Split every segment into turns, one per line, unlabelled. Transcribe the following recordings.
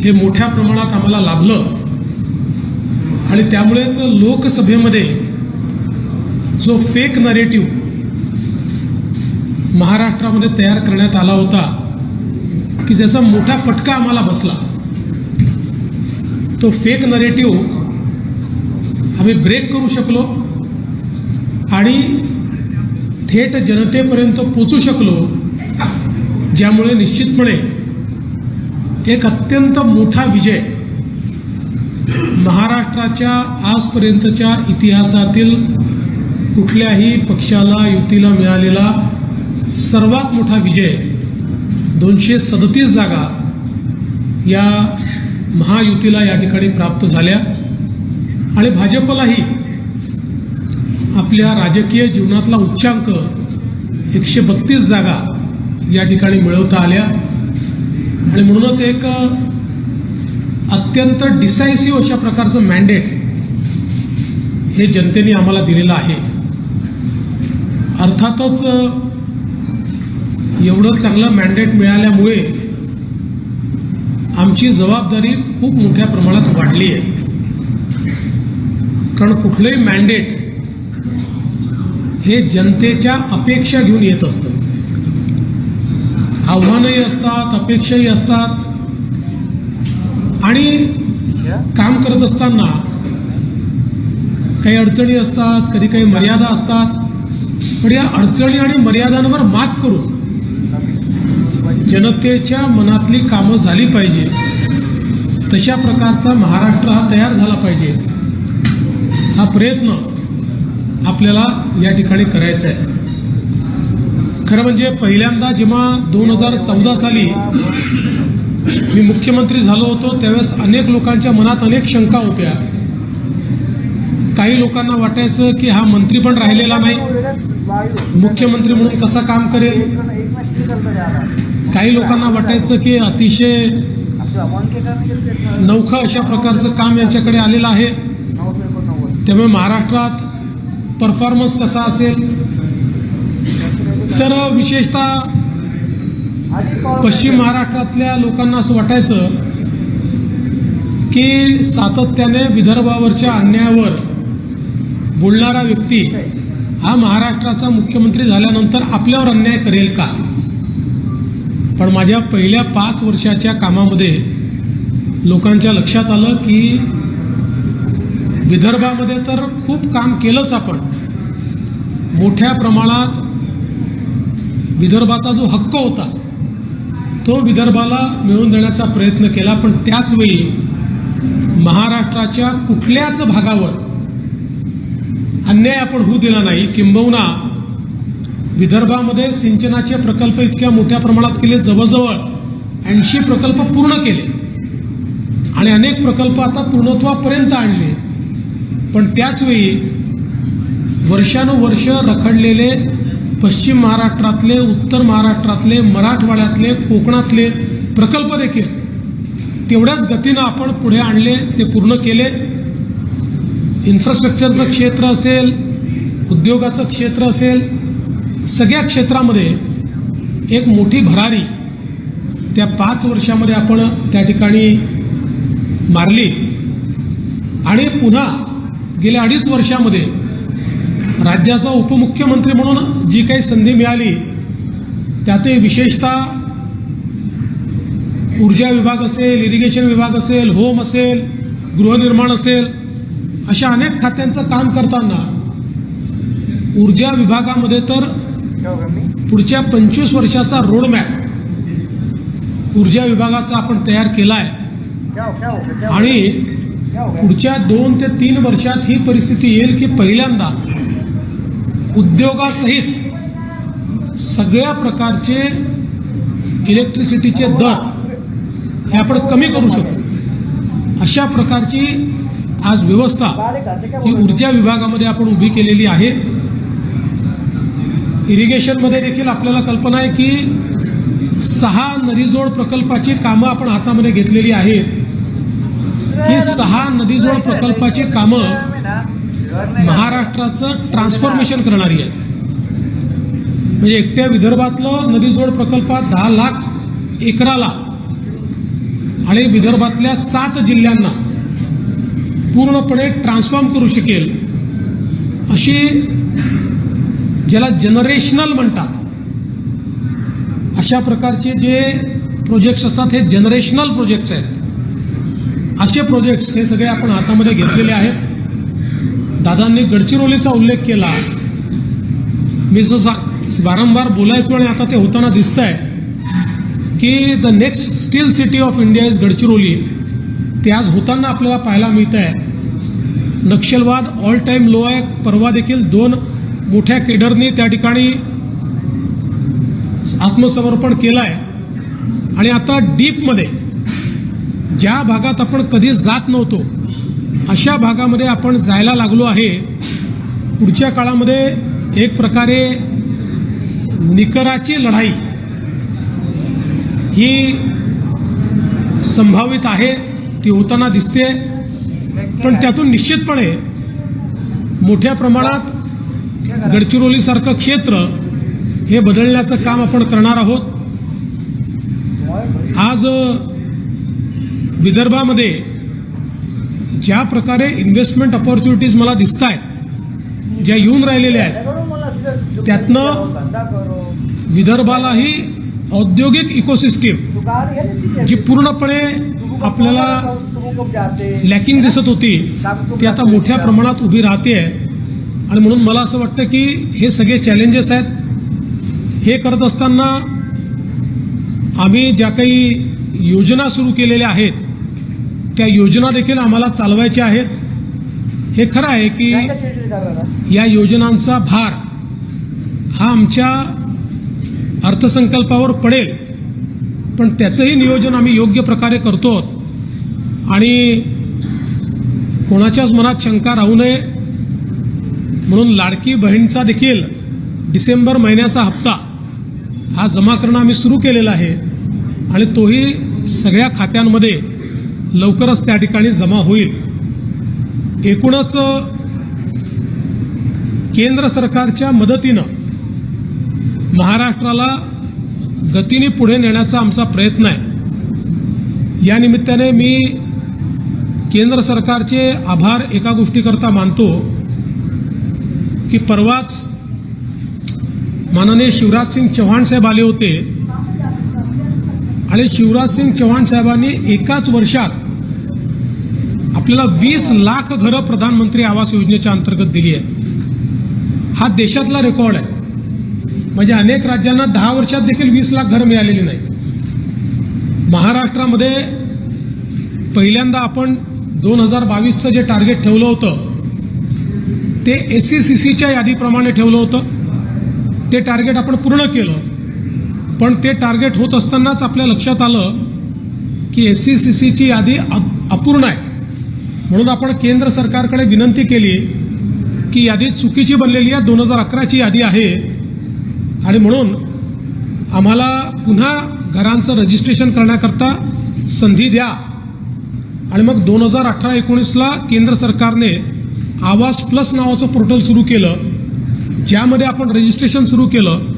हे मोठ्या प्रमाणात आम्हाला लाभलं. आणि त्यामुळेच लोकसभेमध्ये जो फेक नरेटिव्ह महाराष्ट्रामध्ये तयार करण्यात आला होता की ज्याचा मोठा फटका आम्हाला बसला तो फेक नरेटिव्ह आम्ही ब्रेक करू शकलो आणि थेट जनतेपर्यंत पोचू शकलो ज्यामुळे निश्चितपणे एक अत्यंत मोठा विजय महाराष्ट्राच्या आजपर्यंतच्या इतिहासातील कुठल्याही पक्षाला युतीला मिळालेला सर्वात मोठा विजय दोनशे सदतीस जागा या महायुतीला या ठिकाणी प्राप्त झाल्या. आणि भाजपलाही आपल्या राजकीय जीवनातला उच्चांक एकशे बत्तीस जागा या ठिकाणी मिळवता आल्या. आणि म्हणूनच एक अत्यंत डिसायसिव्ह अशा प्रकारचं मॅन्डेट हे जनतेने आम्हाला दिलेलं आहे. अर्थातच एवढं चांगलं मॅन्डेट मिळाल्यामुळे आमची जबाबदारी खूप मोठ्या प्रमाणात वाढली आहे. कारण कुठलंही मॅन्डेट हे जनतेच्या अपेक्षा घेऊन येत असतं. आव्हानही असतात अपेक्षाही असतात. आणि काम करत असताना काही अडचणी असतात कधी काही मर्यादा असतात. पण या अडचणी आणि मर्यादांवर मात करून जनतेच्या मनातली कामं झाली पाहिजे. तशा प्रकारचा महाराष्ट्र हा तयार झाला पाहिजे. हा प्रयत्न आपल्याला या ठिकाणी करायचा आहे. खरं म्हणजे पहिल्यांदा जेव्हा दोन हजार चौदा साली मी मुख्यमंत्री झालो होतो त्यावेळेस अनेक लोकांच्या मनात अनेक शंका होत्या. काही लोकांना वाटायचं की हा मंत्री पण राहिलेला नाही. मुख्यमंत्री म्हणून कसा काम करेल? काही लोकांना वाटायचं की अतिशय नौखं अशा प्रकारचं काम यांच्याकडे आलेलं आहे. त्यामुळे महाराष्ट्रात परफॉर्मन्स कसा असेल? तर विशेषतः पश्चिम महाराष्ट्रातल्या लोकांना असं वाटायचं की सातत्याने विदर्भावरच्या अन्यायावर बोलणारा व्यक्ती हा महाराष्ट्राचा मुख्यमंत्री झाल्यानंतर आपल्यावर अन्याय करेल का? पण माझ्या पहिल्या पाच वर्षाच्या कामामध्ये लोकांच्या लक्षात आलं की विदर्भामध्ये तर खूप काम केलंच आपण. मोठ्या प्रमाणात विदर्भाचा जो हक्क होता तो विदर्भाला मिळवून देण्याचा प्रयत्न केला पण त्याचवेळी महाराष्ट्राच्या कुठल्याच भागावर अन्याय आपण होऊ दिला नाही. किंबहुना विदर्भामध्ये सिंचनाचे प्रकल्प इतक्या मोठ्या प्रमाणात केले जवळजवळ ऐंशी प्रकल्प पूर्ण केले. आणि अनेक प्रकल्प आता पूर्णत्वापर्यंत आणले. पण त्याचवेळी वर्षानुवर्ष रखडलेले पश्चिम महाराष्ट्रातले उत्तर महाराष्ट्रातले मराठवाड्यातले कोकणातले प्रकल्प देखील तेवढ्याच गतीनं आपण पुढे आणले ते पूर्ण केले. इन्फ्रास्ट्रक्चरचं क्षेत्र असेल उद्योगाचं क्षेत्र असेल सगळ्या क्षेत्रामध्ये एक मोठी भरारी त्या पाच वर्षामध्ये आपण त्या ठिकाणी मारली. आणि पुन्हा गेल्या अडीच वर्षामध्ये राज्याचा उपमुख्यमंत्री म्हणून जी काही संधी मिळाली त्यातही विशेषतः ऊर्जा विभाग असेल इरिगेशन विभाग असेल होम असेल गृहनिर्माण असेल अशा अनेक खात्यांचं काम करताना ऊर्जा विभागामध्ये तर पुढच्या पंचवीस वर्षाचा रोडमॅप ऊर्जा विभागाचा आपण तयार केला आहे आणि पुढच्या दोन ते तीन वर्षात ही परिस्थिती येईल की पहिल्यांदा उद्योगासहित सगळ्या प्रकारचे इलेक्ट्रिसिटीचे दर हे आपण कमी करू शकतो. अशा प्रकारची आज व्यवस्था ही ऊर्जा विभागामध्ये आपण उभी केलेली आहे. इरिगेशनमध्ये देखील आपल्याला कल्पना आहे की सहा नदीजोड प्रकल्पाची कामं आपण हातामध्ये घेतलेली आहेत. ही सहा नदीजोड प्रकल्पाची कामं महाराष्ट्राचं ट्रान्सफॉर्मेशन करणारी आहे. म्हणजे एकट्या विदर्भातलं नदीजोड प्रकल्पात दहा लाख एकराला आणि विदर्भातल्या सात जिल्ह्यांना पूर्णपणे ट्रान्सफॉर्म करू शकेल अशी ज्याला जनरेशनल म्हणतात. अशा प्रकारचे जे प्रोजेक्ट्स असतात हे जनरेशनल प्रोजेक्ट्स आहेत. असे प्रोजेक्ट्स हे सगळे आपण हातामध्ये घेतलेले आहेत. दादांनी गडचिरोलीचा उल्लेख केला. मी जसं वारंवार बोलायचो आणि आता ते होताना दिसत आहे की the next steel city of India is Gadchiroli. ते आज होताना आपल्याला पाहायला मिळत आहे नक्षलवाद ऑल टाईम लो आहे. परवा देखील दोन मोठ्या केडरनी त्या ठिकाणी आत्मसमर्पण केलं आहे आणि आता डीपमध्ये ज्या भागात आपण कधी जात नव्हतो अशा भागामध्ये आपण जायला लागलो आहे. पुढच्या काळामध्ये एक प्रकारे निकराची लढाई ही संभावित आहे ती होताना दिसते. पण त्यातून निश्चितपणे मोठ्या प्रमाणात गडचिरोलीसारखं क्षेत्र हे बदलण्याचं काम आपण करणार आहोत. आज विदर्भामध्ये ज्या प्रकारे इन्व्हेस्टमेंट ऑपॉर्च्युनिटीज मला दिसत आहेत ज्या येऊन राहिलेल्या आहेत त्यातनं विदर्भालाही औद्योगिक इकोसिस्टीम जी पूर्णपणे आपल्याला लॅकिंग दिसत होती ती आता मोठ्या प्रमाणात उभी राहते आहे. आणि म्हणून मला असं वाटतं की हे सगळे चॅलेंजेस आहेत. हे करत असताना आम्ही ज्या काही योजना सुरू केलेल्या आहेत त्या योजना देखील आम्हाला चालवायच्या आहेत. हे खरं आहे की या योजनांचा भार हा आमच्या अर्थसंकल्पावर पडेल. पण त्याचंही नियोजन आम्ही योग्य प्रकारे करतो. आणि कोणाच्याच मनात शंका राहू नये. म्हणून लाडकी बहीणचा देखील डिसेंबर महिन्याचा हप्ता हा जमा करणं आम्ही सुरू केलेला आहे. आणि तोही सगळ्या खात्यांमध्ये लवकरच त्या ठिकाणी जमा होईल. एकूणच केंद्र सरकारच्या मदतीनं महाराष्ट्राला गतीने पुढे नेण्याचा आमचा प्रयत्न आहे. या निमित्ताने मी केंद्र सरकारचे आभार एका गोष्टीकरता मानतो की परवाच माननीय शिवराज सिंग चव्हाण साहेब आले होते. आणि शिवराज सिंग चव्हाण साहेबांनी एकाच वर्षात आपल्याला वीस लाख घरं प्रधानमंत्री आवास योजनेच्या अंतर्गत दिली आहे. हा देशातला रेकॉर्ड आहे. म्हणजे अनेक राज्यांना दहा वर्षात देखील वीस लाख घरं मिळालेली नाहीत. महाराष्ट्रामध्ये पहिल्यांदा आपण दोन हजार बावीसचं जे टार्गेट ठेवलं होतं ते एस सी सी सीच्या यादीप्रमाणे ठेवलं होतं. ते टार्गेट आपण पूर्ण केलं पण ते टार्गेट होत असतानाच आपल्या लक्षात आलं की एस सी सी सीची यादी अप- अपूर्ण आहे. म्हणून आपण केंद्र सरकारकडे विनंती केली की यादी चुकीची बनलेली आहे दोन हजार अकराची यादी आहे. आणि म्हणून आम्हाला पुन्हा घरांचं रजिस्ट्रेशन करण्याकरता संधी द्या. आणि मग दोन हजार अठरा एकोणीसला केंद्र सरकारने आवास प्लस नावाचं पोर्टल सुरू केलं ज्यामध्ये आपण रजिस्ट्रेशन सुरू केलं.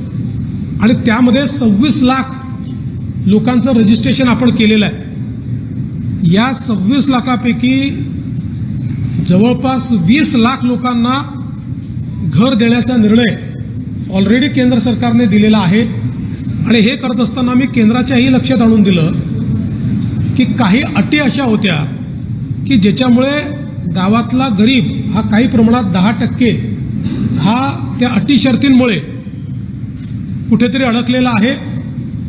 आणि त्यामध्ये सव्वीस लाख लोकांचं रजिस्ट्रेशन आपण केलेलं आहे. या सव्वीस लाखापैकी जवळपास वीस लाख लोकांना घर देण्याचा निर्णय ऑलरेडी केंद्र सरकारने दिलेला आहे. आणि हे करत असताना मी केंद्राच्याही लक्षात आणून दिलं की काही अटी अशा होत्या की ज्याच्यामुळे गावातला गरीब हा काही प्रमाणात दहा टक्के हा त्या अटी शर्तींमुळे कुठेतरी अडकलेला आहे.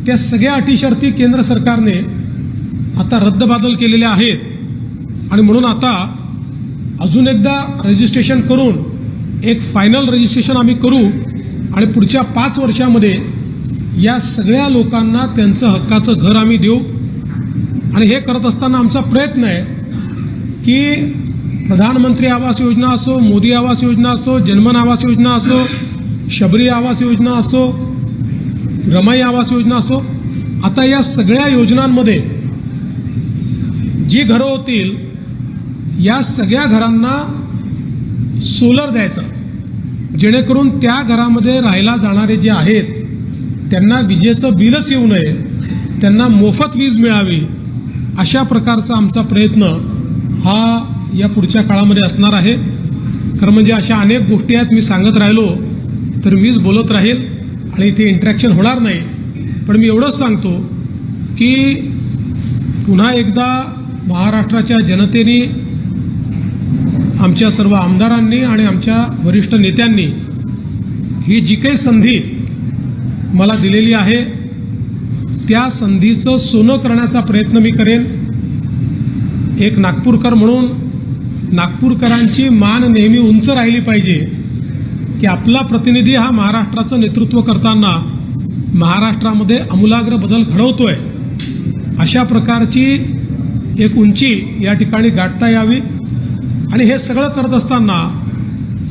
त्या सगळ्या अटी शर्ती केंद्र सरकारने आता रद्दबादल केलेल्या आहेत. आणि म्हणून आता अजून एकदा रजिस्ट्रेशन करून एक फायनल रजिस्ट्रेशन आम्ही करू आणि पुढच्या पाच वर्षामध्ये या सगळ्या लोकांना त्यांचं हक्काचं घर आम्ही देऊ. आणि हे करत असताना आमचा प्रयत्न आहे की प्रधानमंत्री आवास योजना असो मोदी आवास योजना असो जनमन आवास योजना असो शबरी आवास योजना असो रमाई आवास योजना असो आता या सगळ्या योजनांमध्ये जी घरं होतील या सगळ्या घरांना सोलर द्यायचं. जेणेकरून त्या घरामध्ये राहायला जाणारे जे आहेत त्यांना विजेचं बिलच येऊ नये त्यांना मोफत वीज मिळावी अशा प्रकारचा आमचा प्रयत्न हा या पुढच्या काळामध्ये असणार आहे. खरं म्हणजे अशा अनेक गोष्टी आहेत मी सांगत राहिलो तर मीच बोलत राहील. आणि इथे इंटरॅक्शन होणार नाही. पण मी एवढंच सांगतो की पुन्हा एकदा महाराष्ट्राच्या जनतेने आमच्या सर्व आमदारांनी आणि आमच्या वरिष्ठ नेत्यांनी ही जी काही संधी मला दिलेली आहे त्या संधीचं सोनं करण्याचा प्रयत्न मी करेन. एक नागपूरकर म्हणून नागपूरकरांची मान नेहमी उंच राहिली पाहिजे. की आपला प्रतिनिधी हा महाराष्ट्राचं नेतृत्व करताना महाराष्ट्रामध्ये आमूलाग्र बदल घडवतोय. अशा प्रकारची एक उंची या ठिकाणी गाठता यावी. आणि हे सगळं करत असताना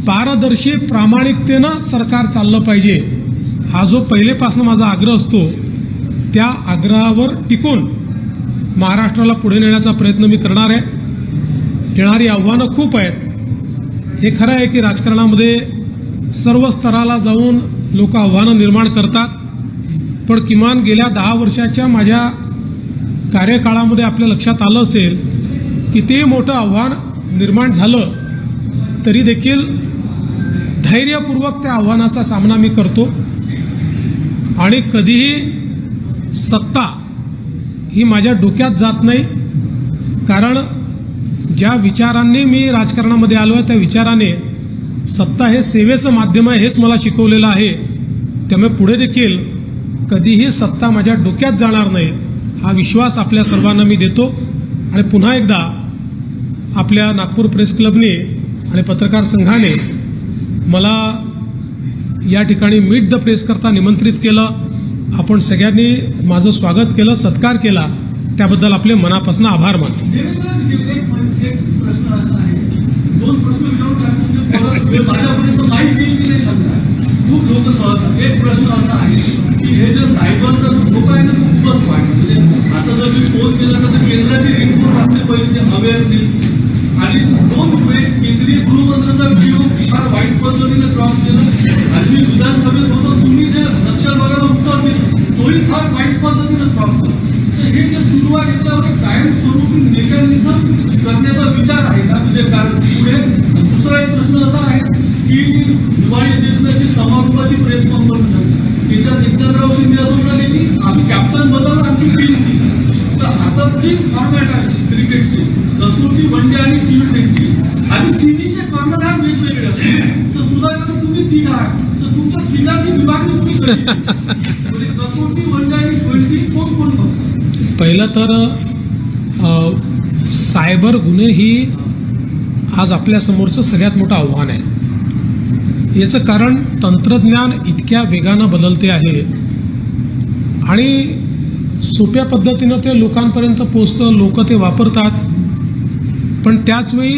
पारदर्शी प्रामाणिकतेनं सरकार चाललं पाहिजे. हा जो पहिलेपासून माझा आग्रह असतो त्या आग्रहावर टिकून महाराष्ट्राला पुढे नेण्याचा प्रयत्न मी करणार आहे. येणारी आव्हानं खूप आहेत. हे खरं आहे की राजकारणामध्ये सर्व स्तराला जाऊन लोक आव्हानं निर्माण करतात. पण किमान गेल्या दहा वर्षाच्या माझ्या कार्यकाळामध्ये आपल्या लक्षात आलं असेल किती मोठं आव्हान निर्माण झालं तरी देखील धैर्यपूर्वक त्या आव्हानाचा सामना मी करतो. आणि कधीही सत्ता ही माझ्या डोक्यात जात नाही. कारण ज्या विचारांनी मी राजकारणामध्ये आलो आहे त्या विचाराने सत्ता हे सेवेचं माध्यम आहे हेच मला शिकवलेलं आहे. त्यामुळे पुढे देखील कधीही सत्ता माझ्या डोक्यात जाणार नाही हा विश्वास आपल्या सर्वांना मी देतो. आणि पुन्हा एकदा आपल्या नागपूर प्रेस क्लबने आणि पत्रकार संघाने मला या ठिकाणी मीट द प्रेस करता निमंत्रित केलं. आपण सगळ्यांनी माझं स्वागत केलं सत्कार केला. त्याबद्दल आपले मनापासून आभार मानतो.
देवेंद्र म्हणजे माझ्यापर्यंत माहीत येईल की नाही समजा खूप लोक सहज एक प्रश्न असा आहे की हे जे सायबरचा जो धोका आहे ना तो खूपच वाढला. म्हणजे आता जर मी फोन केला तर केंद्राची रिपोर्ट असते पहिले अवेअरनेस आणि दोन वेळे केंद्रीय गृहमंत्र्यांचा व्हिडिओ फार वाईट पद्धतीने ड्रॉप केला. आणि मी विधानसभेत होतो तुम्ही जे नक्षलवादाला उत्तर दिलं तोही फार वाईट पद्धतीने ड्रॉप केला. तर हे जे सुरू आहे त्यावर कायमस्वरूपी मेकॅनिझम करण्याचा विचार आहे का? म्हणजे कारण पुढे आणि दुसरा एक प्रश्न असा आहे की दिवाळी देशनाची समारोपाची प्रेस कॉन्फरन्स झाली. त्याच्यात एकनाथराव शिंदे असं म्हणाले की आम्ही कॅप्टन बदल आणखी टीम तीच. तर आता तीन फॉर्मॅट आहे क्रिकेटचे कसोटी वनडे आणि टी ट्वेंटी. आणि तिन्हीचे कर्णधार वेगवेगळे असतात. तर सुधाकर तुम्ही तीन आहात. तर तुमच्या तिघांची विभागणी तुम्ही म्हणजे कसोटी वनडे आणि ट्वेंटी कोण कोण
पहिलं तर सायबर गुन्हे ही आज आपल्यासमोरचं सगळ्यात मोठं आव्हान आहे. याचं कारण तंत्रज्ञान इतक्या वेगानं बदलते आहे. आणि सोप्या पद्धतीनं ते लोकांपर्यंत पोचतं लोक ते वापरतात. पण त्याचवेळी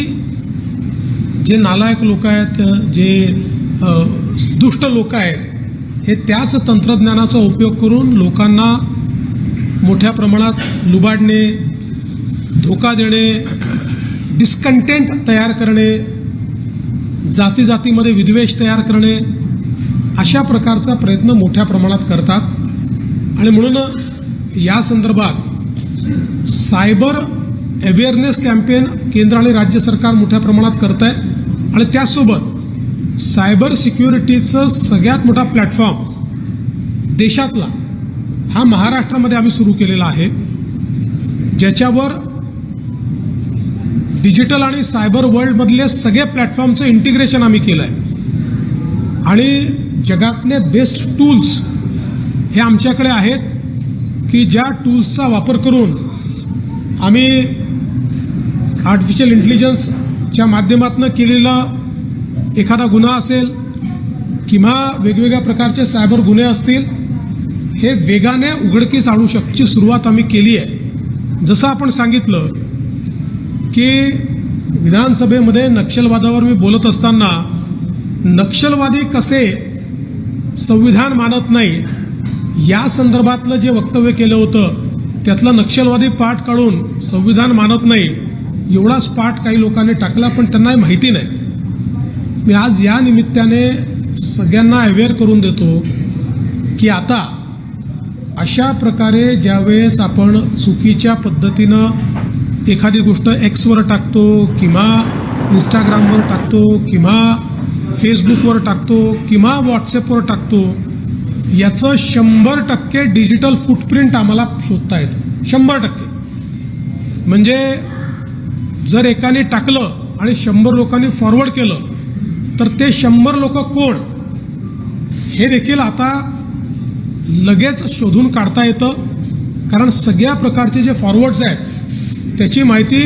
जे नालायक लोक आहेत जे दुष्ट लोक आहेत हे त्याच तंत्रज्ञानाचा उपयोग करून लोकांना मोठ्या प्रमाणात लुबाडणे धोका देणे डिस्कंटेंट तयार करणे जाती जातीमध्ये विद्वेष तयार करणे अशा प्रकारचा प्रयत्न मोठ्या प्रमाणात करतात. आणि म्हणून या संदर्भात सायबर अवेअरनेस कॅम्पेन केंद्र आणि राज्य सरकार मोठ्या प्रमाणात करत आहे आणि त्याचसोबत सायबर सिक्युरिटीचं सगळ्यात मोठा प्लॅटफॉर्म देशातला हा महाराष्ट्रामध्ये आम्ही सुरू केलेला आहे. ज्याच्यावर डिजिटल आणि सायबर वर्ल्डमधले सगळे प्लॅटफॉर्मचं इंटिग्रेशन आम्ही केलं आहे आणि जगातले बेस्ट टूल्स हे आमच्याकडे आहेत की ज्या टूल्सचा वापर करून आम्ही आर्टिफिशियल इंटेलिजन्सच्या माध्यमातून केलेला एखादा गुन्हा असेल किंवा वेगवेगळ्या प्रकारचे सायबर गुन्हे असतील हे वेगाने उघडकीस आणू शकची सुरुवात आम्ही केली आहे जसं आपण सांगितलं की विधानसभेमध्ये नक्षलवादावर मी बोलत असताना नक्षलवादी कसे संविधान मानत नाही या संदर्भातलं जे वक्तव्य केलं होतं त्यातला नक्षलवादी पाठ काढून संविधान मानत नाही एवढाच पाठ काही लोकांनी टाकला पण त्यांना माहिती नाही. मी आज या निमित्ताने सगळ्यांना अवेअर करून देतो की आता अशा प्रकारे ज्यावेळेस आपण चुकीच्या पद्धतीनं एखादी गोष्ट एक्सवर टाकतो किंवा इंस्टाग्रामवर टाकतो किंवा फेसबुकवर टाकतो किंवा व्हॉट्सॲपवर टाकतो याचं शंभर टक्के डिजिटल फुटप्रिंट आम्हाला शोधता येतं. शंभर टक्के. म्हणजे जर एकाने टाकलं आणि शंभर लोकांनी फॉरवर्ड केलं तर ते शंभर लोक कोण? हे देखील आता लगेच शोधून काढता येतं. कारण सगळ्या प्रकारचे जे फॉरवर्ड्स आहेत त्याची माहिती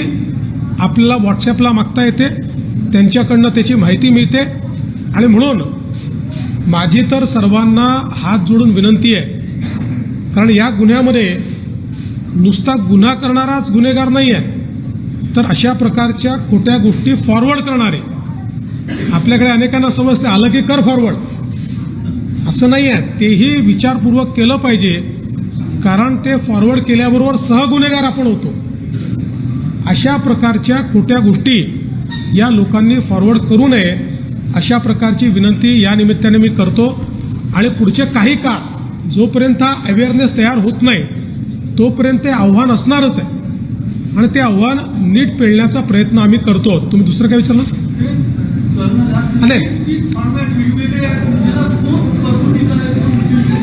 आपल्याला व्हॉट्सॲपला मागता येते त्यांच्याकडनं त्याची माहिती मिळते. आणि म्हणून माझी तर सर्वांना हात जोडून विनंती आहे कारण या गुन्ह्यामध्ये नुसता गुन्हा करणाराच गुन्हेगार नाही आहे तर अशा प्रकारच्या खोट्या गोष्टी फॉरवर्ड करणारे आपल्याकडे अनेकांना समजते आलं की कर फॉरवर्ड असं नाही आहे. तेही विचारपूर्वक केलं पाहिजे कारण ते फॉरवर्ड केल्याबरोबर सहगुन्हेगार आपण होतो. अशा प्रकारच्या खोट्या गोष्टी या लोकांनी फॉरवर्ड करू नये अशा प्रकारची विनंती या निमित्ताने मी करतो. आणि पुढचे काही काळ जोपर्यंत हा अवेअरनेस तयार होत नाही तोपर्यंत ते आव्हान असणारच आहे. आणि ते आव्हान नीट पेळण्याचा प्रयत्न आम्ही करतो. तुम्ही दुसरं काय विचारलं?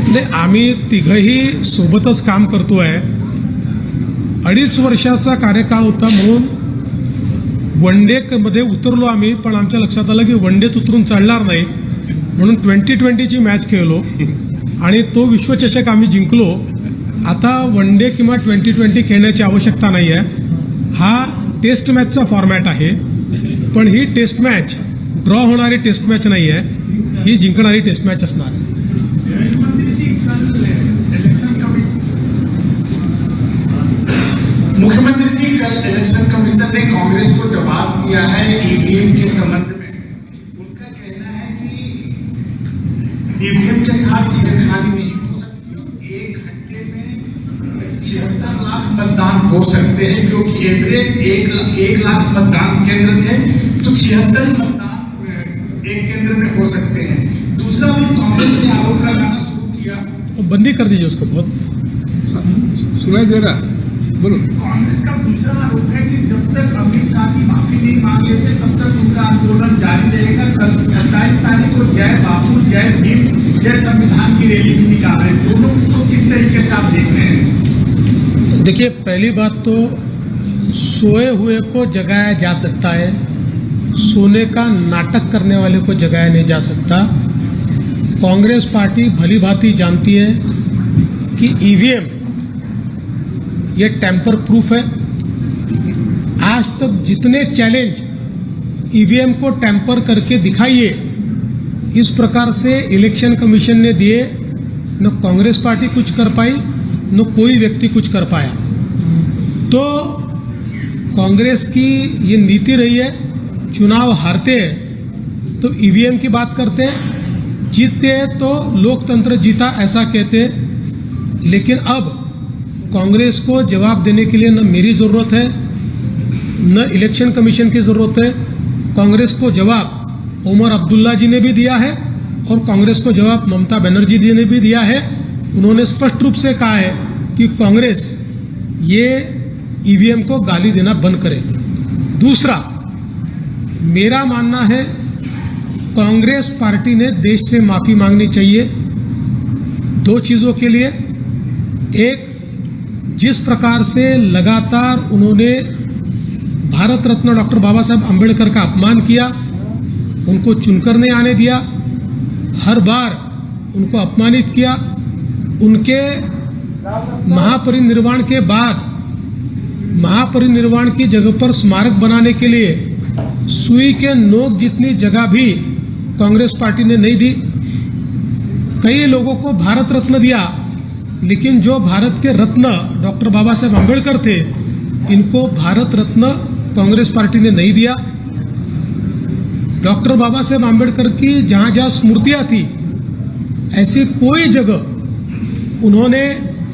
ते आहे,
आम्ही तिघही सोबतच काम करतो आहे अडीच वर्षाचा कार्यकाळ होता म्हणून वन डे उतरलो आम्ही पण आमच्या लक्षात आलं की वन डेत उतरून चालणार नाही. म्हणून ट्वेंटी ट्वेंटीची मॅच खेळलो. आणि तो विश्वचषक आम्ही जिंकलो. आता वन डे किंवा ट्वेंटी ट्वेंटी खेळण्याची आवश्यकता नाही आहे हा टेस्ट मॅचचा फॉर्मॅट आहे. पण ही टेस्ट मॅच ड्रॉ होणारी टेस्ट मॅच नाही आहे ही जिंकणारी टेस्ट मॅच असणार.
मुख्यमंत्री जी कल इलेक्शन कमीशन ने कांग्रेस को जवाब दिया है ईवीएम के संबंध में। उनका कहना है कि ईवीएम के साथ छेड़खानी नहीं हो सकती एक घंटे में छिहत्तर लाख मतदान हो सकते हैं क्योंकि एवरेज एक एक लाख मतदान केंद्र थे तो छिहत्तर मतदान एक केंद्र में हो सकते हैं। दूसरा भी कांग्रेस ने आरोप लगाना शुरू किया।
तो बंदी कर दीजिए उसको बहुत।
सुनाई दे रहा बोलो।
कांग्रेस का दूसरा आरोप है कि जब तक अमित शाह की माफ़ी नहीं मांग लेते तब तक उनका आंदोलन जारी रहेगा। कल सत्ताईस तारीख को जय बापू जय भीम जय संविधान की रैली भी निकाल रहे दोनों को किस तरीके से आप देख रहे हैं?
देखिए पहली बात तो सोए हुए को जगाया जा सकता है। सोने का नाटक करने वाले को जगाया नहीं जा सकता। कांग्रेस पार्टी भली भांति जानती है कि ईवीएम ये टैंपर प्रूफ है। आज तक जितने चैलेंज ईवीएम को टैंपर करके दिखाइए, इस प्रकार से इलेक्शन कमीशन ने दिए, न कांग्रेस पार्टी कुछ कर पाई, न कोई व्यक्ति कुछ कर पाया। तो कांग्रेस की ये नीति रही है, चुनाव हारते हैं तो ईवीएम की बात करते हैं। जीतते हैं तो लोकतंत्र जीता, ऐसा कहते हैं। लेकिन अब कांग्रेस को जवाब देने के लिए न मेरी ज़रूरत है, न इलेक्शन कमीशन की ज़रूरत है। कांग्रेस को जवाब उमर अब्दुल्ला जी ने भी दिया है और कांग्रेस को जवाब ममता बनर्जी जी ने भी दिया है। उन्होंने स्पष्ट रूप से कहा है कि कांग्रेस ये ईवीएम को गाली देना बंद करे। दूसरा, मेरा मानना है कांग्रेस पार्टी ने देश से माफ़ी मांगनी चाहिए। दो चीज़ों के लिए, एक जिस प्रकार से लगातार उन्होंने भारत रत्न डॉक्टर बाबा साहब अंबेडकर का अपमान किया, उनको चुनकर नहीं आने दिया, हर बार उनको अपमानित किया, उनके महापरिनिर्वाण के बाद, महापरिनिर्वाण की जगह पर स्मारक बनाने के लिए सुई के नोक जितनी जगह भी कांग्रेस पार्टी ने नहीं दी, कई लोगों को भारत रत्न दिया। लेकिन जो भारत के रत्न डॉक्टर बाबा साहेब आम्बेडकर थे, इनको भारत रत्न कांग्रेस पार्टी ने नहीं दिया। डॉक्टर बाबा साहेब आम्बेडकर की जहाँ जहाँ स्मृतियाँ थी, ऐसी कोई जगह उन्होंने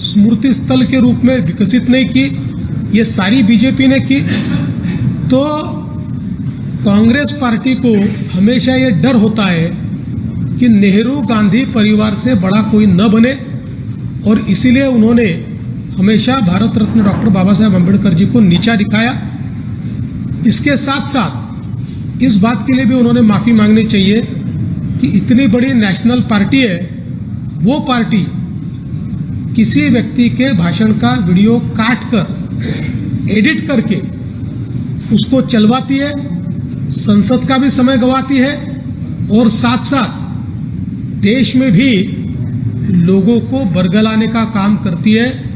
स्मृति स्थल के रूप में विकसित नहीं की, ये सारी बीजेपी ने की। तो कांग्रेस पार्टी को हमेशा ये डर होता है कि नेहरू गांधी परिवार से बड़ा कोई न बने। और इसीलिए उन्होंने हमेशा भारत रत्न डॉक्टर बाबा साहेब अंबेडकर जी को नीचा दिखाया। इसके साथ साथ इस बात के लिए भी उन्होंने माफ़ी मांगनी चाहिए कि इतनी बड़ी नेशनल पार्टी है, वो पार्टी किसी व्यक्ति के भाषण का वीडियो काट कर, एडिट करके उसको चलवाती है, संसद का भी समय गवाती है और साथ साथ देश में भी लोगों को बरगलाने का काम करती है,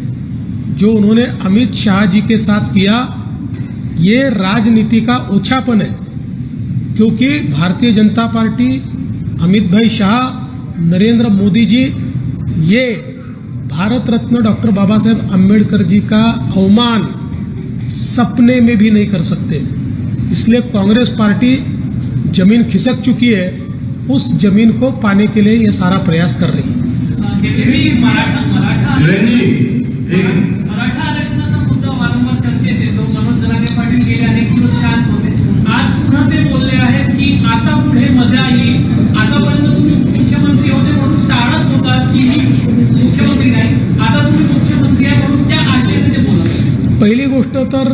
जो उन्होंने अमित शाह जी के साथ किया, ये राजनीति का ओछापन है। क्योंकि भारतीय जनता पार्टी, अमित भाई शाह, नरेंद्र मोदी जी, ये भारत रत्न डॉक्टर बाबा साहेब अंबेडकर जी का अवमान सपने में भी नहीं कर सकते। इसलिए कांग्रेस पार्टी ज़मीन खिसक चुकी है, उस ज़मीन को पाने के लिए ये सारा प्रयास कर रही है। पहिली गोष्ट तर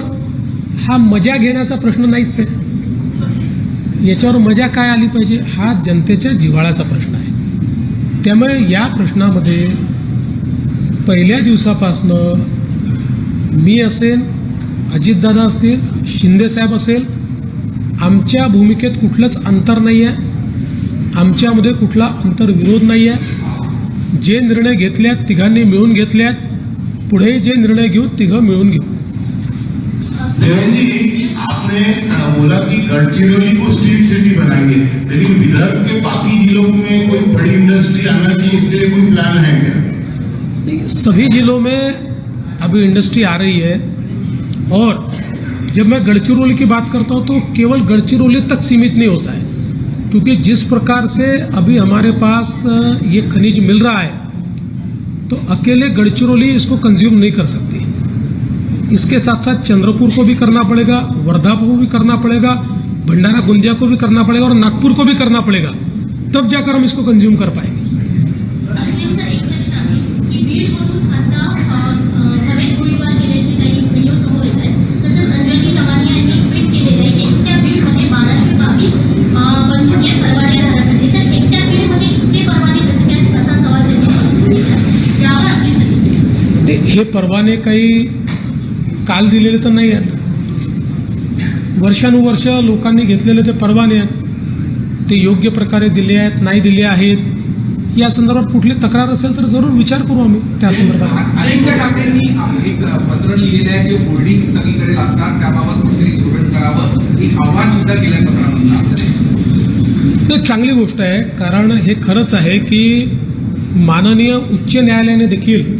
हा मजा घेण्याचा प्रश्न नाहीच आहे. याच्यावर मजा काय आली पाहिजे? हा जनतेच्या जिव्हाळ्याचा प्रश्न. त्यामुळे या प्रश्नामध्ये पहिल्या दिवसापासनं मी असेल अजितदादा असतील शिंदेसाहेब असेल आमच्या भूमिकेत कुठलंच अंतर नाही आहे आमच्यामध्ये कुठला अंतर्विरोध नाही आहे जे निर्णय घेतल्यात तिघांनी मिळून घेतल्यात. पुढे जे निर्णय घेऊ तिघं मिळून घेऊ.
आपने बोला कि गढ़चिरौली को स्टील सिटी बनाएँगे लेकिन विदर्भ के बाकी जिलों में कोई बड़ी इंडस्ट्री आना चाहिए इसके लिए कोई प्लान है क्या?
सभी जिलों में अभी इंडस्ट्री आ रही है। और जब मैं गढ़चिरौली की बात करता हूँ तो केवल गढ़चिरौली तक सीमित नहीं होता है क्योंकि जिस प्रकार से अभी हमारे पास ये खनिज मिल रहा है तो अकेले गढ़चिरौली इसको कंज्यूम नहीं कर सकती। इसके साथ साथ चंद्रपुर को भी करना पड़ेगा वर्धा को भी करना पड़ेगा, भंडारा गोंदिया को भी करना पड़ेगा और नागपुर को भी करना पड़ेगा। तब जाकर हम इसको कंज्यूम कर पाएँगे।
परवाने परवाने
काही काल दिलेले तर नाही आहेत. वर्षानुवर्ष लोकांनी घेतलेले ते परवाने आहेत. ते योग्य प्रकारे दिले आहेत नाही दिले आहेत या संदर्भात कुठली तक्रार असेल तर जरूर विचार करू आम्ही त्या संदर्भात.
अनेकदा ठाकरेंनी एक पत्र लिहिलेलं आहे जे होर्डिंग सगळीकडे लागतात त्याबाबत कुठेतरी धोरण करावं. एक आव्हान सुद्धा केलं पत्रामधून
ते चांगली गोष्ट आहे कारण हे खरंच आहे की माननीय उच्च न्यायालयाने देखील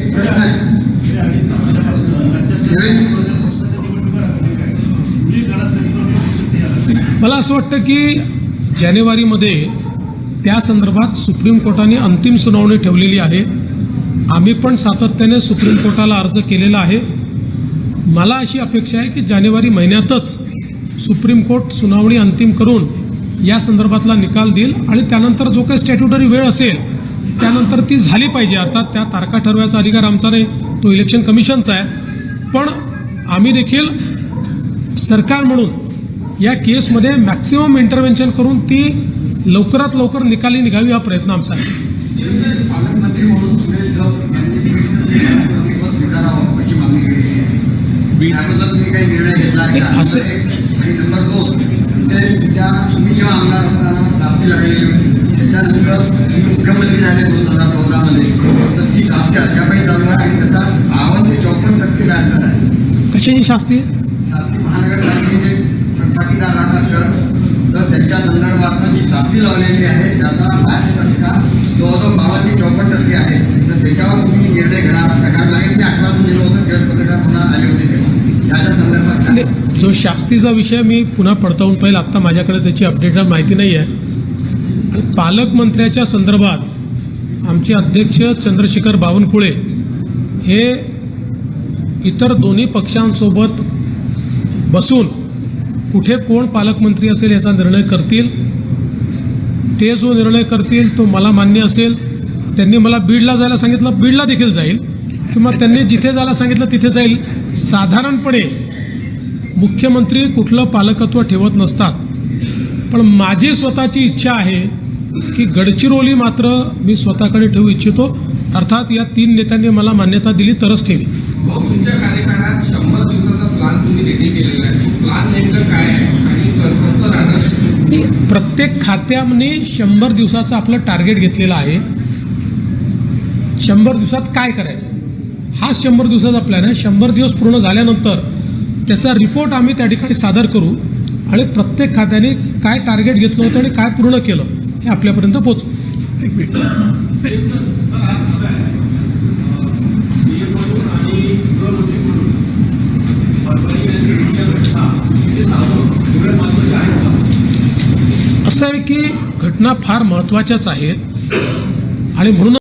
मला असं वाटतं की जानेवारीमध्ये त्या संदर्भात सुप्रीम कोर्टाने अंतिम सुनावणी ठेवलेली आहे. आम्ही पण सातत्याने सुप्रीम कोर्टाला अर्ज केलेला आहे. मला अशी अपेक्षा आहे की जानेवारी महिन्यातच सुप्रीम कोर्ट सुनावणी अंतिम करून या संदर्भातला निकाल देईल आणि त्यानंतर जो काही स्टॅट्युटरी वेळ असेल त्यानंतर ती झाली पाहिजे. अर्थात त्या तारखा ठरवायचा अधिकार आमचा नाही. तो इलेक्शन कमिशनचा आहे. पण आम्ही देखील सरकार म्हणून या केसमध्ये मॅक्सिमम इंटरव्हेन्शन करून ती लवकरात लवकर निकाली निघावी हा प्रयत्न आमचा आहे. असं-
दोन हजार ती चालू आहे. आहे.
कशाची शास्ती
शास्ती महानगरपालिकेचे राहतात तर त्यांच्या संदर्भात जी शास्ती लावलेली आहे त्याचा व्याज टक्का जवळजवळ बावन्न ते चौपन्न टक्के आहे. तर त्याच्यावर तुम्ही निर्णय घेणार कारण मागे मी पत्रकार पुन्हा आले होते त्याच्या संदर्भात
म्हणजे जो शास्तीचा विषय मी पुन्हा पडताळून पाहिजे आत्ता माझ्याकडे त्याची अपडेट माहिती नाही आहे पालकमंत्र्याच्या संदर्भात आमचे अध्यक्ष चंद्रशेखर बावनकुळे हे इतर दोन्ही पक्षांसोबत बसून कुठे कोण पालकमंत्री असेल याचा निर्णय करतील ते जो निर्णय करतील तो मला मान्य असेल. त्यांनी मला बीडला जायला सांगितलं बीडला देखील जाईल. किंवा त्यांनी जिथे जायला सांगितलं तिथे जाईल. साधारणपणे मुख्यमंत्री कुठलं पालकत्व ठेवत नसतात. पण माझी स्वतःची इच्छा आहे की गडचिरोली मात्र मी स्वतःकडे ठेवू इच्छितो. अर्थात या तीन नेत्यांनी मला मान्यता दिली तरच ठेवी.
भाऊ तुमच्या कार्यकाळात शंभर दिवसाचा प्लान तुम्ही रेडी केलेला आहे. तो प्लान नेमकं काय आहे? आणि क- कसं राहणार?
प्रत्येक खात्याने शंभर दिवसाचं आपलं टार्गेट घेतलेलं आहे. शंभर दिवसात काय करायचं? हा शंभर दिवसाचा प्लॅन आहे. शंभर दिवस पूर्ण झाल्यानंतर त्याचा रिपोर्ट आम्ही त्या ठिकाणी सादर करू. आणि प्रत्येक खात्याने काय टार्गेट घेतलं होतं आणि काय पूर्ण केलं. हे आपल्यापर्यंत पोचवू असं आहे की घटना फार महत्त्वाच्याच आहेत. आणि म्हणून